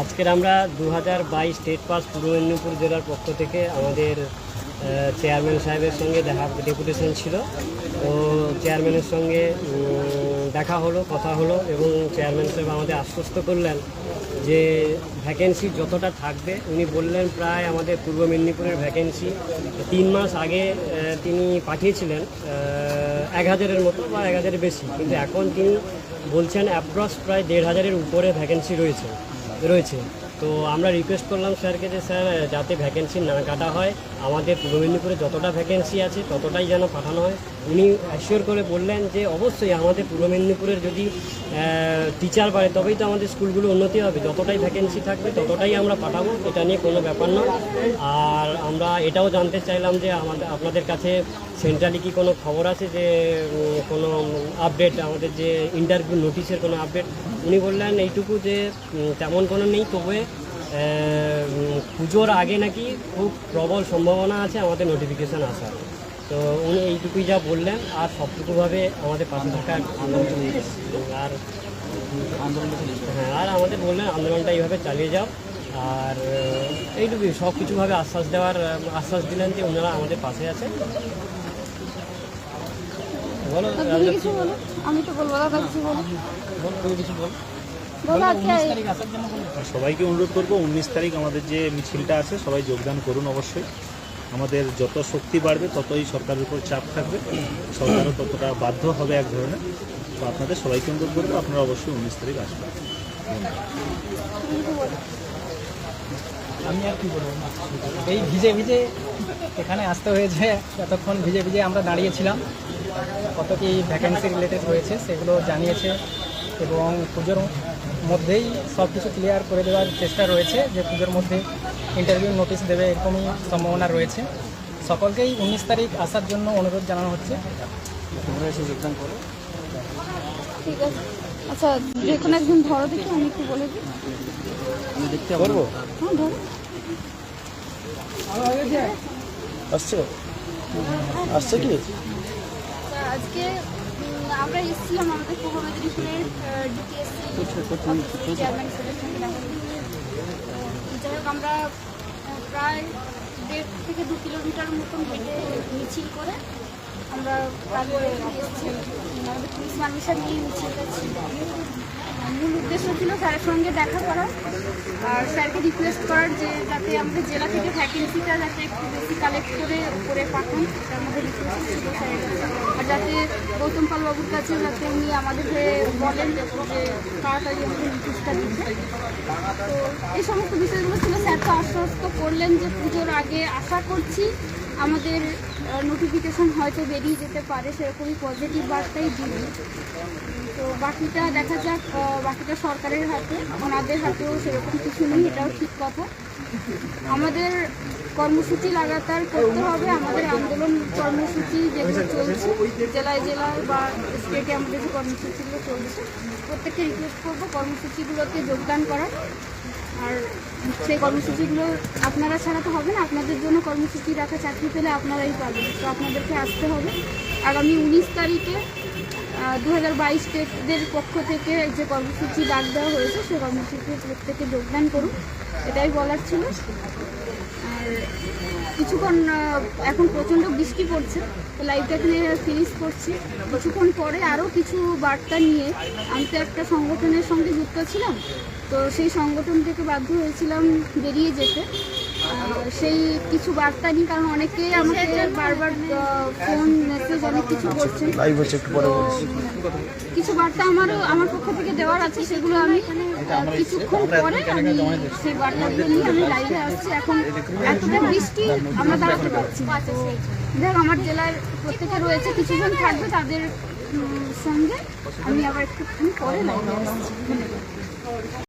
আজকের আমরা দু হাজার বাইশ স্টেট পাস পূর্ব মেদিনীপুর জেলার পক্ষ থেকে আমাদের চেয়ারম্যান সাহেবের সঙ্গে দেখা ডেপুটেশন ছিল। তো চেয়ারম্যানের সঙ্গে দেখা হলো, কথা হলো এবং চেয়ারম্যান সাহেব আমাদের আশ্বস্ত করলেন যে ভ্যাকেন্সি যতটা থাকবে। উনি বললেন প্রায় আমাদের পূর্ব মেদিনীপুরের ভ্যাকেন্সি তিন মাস আগে তিনি পাঠিয়েছিলেন এক হাজারের মতো বা এক হাজারের বেশি। কিন্তু এখন তিনি বলছেন অ্যাপ্রক্স প্রায় দেড় হাজারের উপরে ভ্যাকেন্সি রয়েছে। রয়েছে। তো আমরা রিকোয়েস্ট করলাম স্যারকে যে স্যার, যাতে ভ্যাকেন্সি না কাটা হয়, আমাদের পূর্ব মেদিনীপুরে যতটা ভ্যাকেন্সি আছে ততটাই যেন পাঠানো হয়। উনি অ্যাসিওর করে বললেন যে অবশ্যই আমাদের পূর্ব মেদিনীপুরের যদি টিচার বাড়ে তবেই তো আমাদের স্কুলগুলো উন্নতি হবে। যতটাই ভ্যাকেন্সি থাকবে, ততটাই আমরা পাঠাবো। এটা নিয়ে কোনো ব্যাপার নয়। আর আমরা এটাও জানতে চাইলাম যে আমাদের, আপনাদের কাছে সেন্ট্রালি কি কোনো খবর আছে যে কোনো আপডেট আমাদের যে ইন্টারভিউ নোটিশের কোনো আপডেট উনি বললেন, এইটুকু যে তেমন কোনো নেই। তবে পুজোর আগে নাকি খুব প্রবল সম্ভাবনা আছে আমাদের নোটিফিকেশান আসার। তো উনি এইটুকুই যা বললেন আর সবটুকুভাবে আমাদের পাশে থাকার আর হ্যাঁ আর আমাদের বললেন আন্দোলনটা এইভাবে চালিয়ে যাও। আর এইটুকুই সব কিছুভাবে আশ্বাস দেওয়ার আশ্বাস দিলেন যে ওনারা আমাদের পাশে আছে বলো আমি তো বলব দাদা কিছু বলো তুমি কিছু বল। সবাইকে অনুরোধ করব উনিশ তারিখ আমাদের যে মিছিলটা আছে সবাই যোগদান করুন অবশ্যই। আমাদের যত শক্তি বাড়বে ততই সরকারের উপর চাপ থাকবে। সরকারও ততটা বাধ্য হবে এক ধরনের। তো আপনাদের সবাইকে অনুরোধ করব আপনারা অবশ্যই উনিশ তারিখ আসবেন। আমি আর কি বলব? এই ভিজে ভিজে এখানে আসতে হয়েছে এতক্ষণ ভিজে ভিজে আমরা দাঁড়িয়েছিলাম। কত কি ভ্যাকেন্সি রিলেটেড হয়েছে সেগুলো জানিয়েছে এবং পুজোর মধ্যেই সব কিছু ক্লিয়ার করে দেওয়ার চেষ্টা রয়েছে যে পুজোর মধ্যে ইন্টারভিউ নোটিশ দেবে এরকমই সম্ভাবনা রয়েছে। সকলকেই উনিশ তারিখ আসার জন্য অনুরোধ জানানো হচ্ছে। যোগদান করো ঠিক আছে। আচ্ছা যে কোনো একজন ধরো দেখি আমি একটু বলে দিই। আমি দেখতে পারব হ্যাঁ ধরো। আসছে? আসছে কি? আজকে উম, আমরা এসেছিলাম আমাদের পূর্ব মেদিনীপুরের ডিটিএসসি চেয়ারম্যান যাই হোক, আমরা প্রায় দেড় থেকে দু কিলোমিটার মতন হেঁটে মিছিল করে আমরা তারপরে এসেছি। আমাদের পুলিশ নিয়ে মিছিলটা ছিল মূল উদ্দেশ্য ছিল স্যারের সঙ্গে দেখা করা আর স্যারকে রিকোয়েস্ট করার যে যাতে আমাদের জেলা থেকে ভ্যাকেন্সিটা যাতে একটু বেশি কালেক্ট করে করে পাঠান সেটা আমাদের রিকোয়েস্ট ছিল স্যারের আর যাতে গৌতম পাল বাবুর কাছে যাতে উনি আমাদের হয়ে বলেন যে তাড়াতাড়ি আমাদের নোটিশটা দিতে। তো এই সমস্ত বিষয়গুলো ছিল। স্যার তো আশ্বস্ত করলেন যে পুজোর আগে আশা করছি আমাদের নোটিফিকেশন হয়তো বেরিয়ে যেতে পারে, সেরকমই পজিটিভ বার্তাই দিন তো বাকিটা দেখা যাক বাকিটা সরকারের হাতে, ওনাদের হাতেও সেরকম কিছু নেই, এটাও ঠিক কথা। আমাদের কর্মসূচি লাগাতার করতে হবে, আমাদের আন্দোলন কর্মসূচি যেগুলো চলছে, জেলায় জেলায় বা স্টেটে আমাদের যে কর্মসূচিগুলো চলছে, প্রত্যেককে রিকোয়েস্ট করব কর্মসূচিগুলোতে যোগদান করার। সেই কর্মসূচিগুলো আপনারা ছাড়া তো হবে না। আপনাদের জন্য কর্মসূচি রাখা চাকরি পেলে আপনারাই পাবেন। তো আপনাদেরকে আসতে হবে। আগামী উনিশ তারিখে দু হাজার পক্ষ থেকে যে কর্মসূচি ডাক দেওয়া হয়েছে সেই কর্মসূচিতে প্রত্যেকে যোগদান করুন, এটাই বলার ছিল। আর কিছুক্ষণ এখন প্রচণ্ড বৃষ্টি পড়ছে, তো লাইভটা এখানে ফিনিশ করছি। কিছুক্ষণ পরে আরও কিছু বার্তা নিয়ে আমি তো একটা সংগঠনের সঙ্গে যুক্ত ছিলাম, তো সেই সংগঠন থেকে বাধ্য হয়েছিলাম বেরিয়ে যেতে। সেই কিছু বার্তা নিই কারণ অনেকে আমাকে বারবার ফোন মেসেজ অনেক কিছু করছেন কিছু বার্তা আমারও আমার পক্ষ থেকে দেওয়ার আছে সেগুলো আমি কিছুক্ষণ পরে আমি সেই বার্তাগুলো নিয়ে আমি লাইভে আসছি। এখন এতটা বৃষ্টি আমরা দাঁড়াতে পারছি দেখ আমার জেলার প্রত্যেকে রয়েছে কিছুজন থাকবে তাদের সঙ্গে। আমি আবার একটুখানি পরে লাইভে আসছি।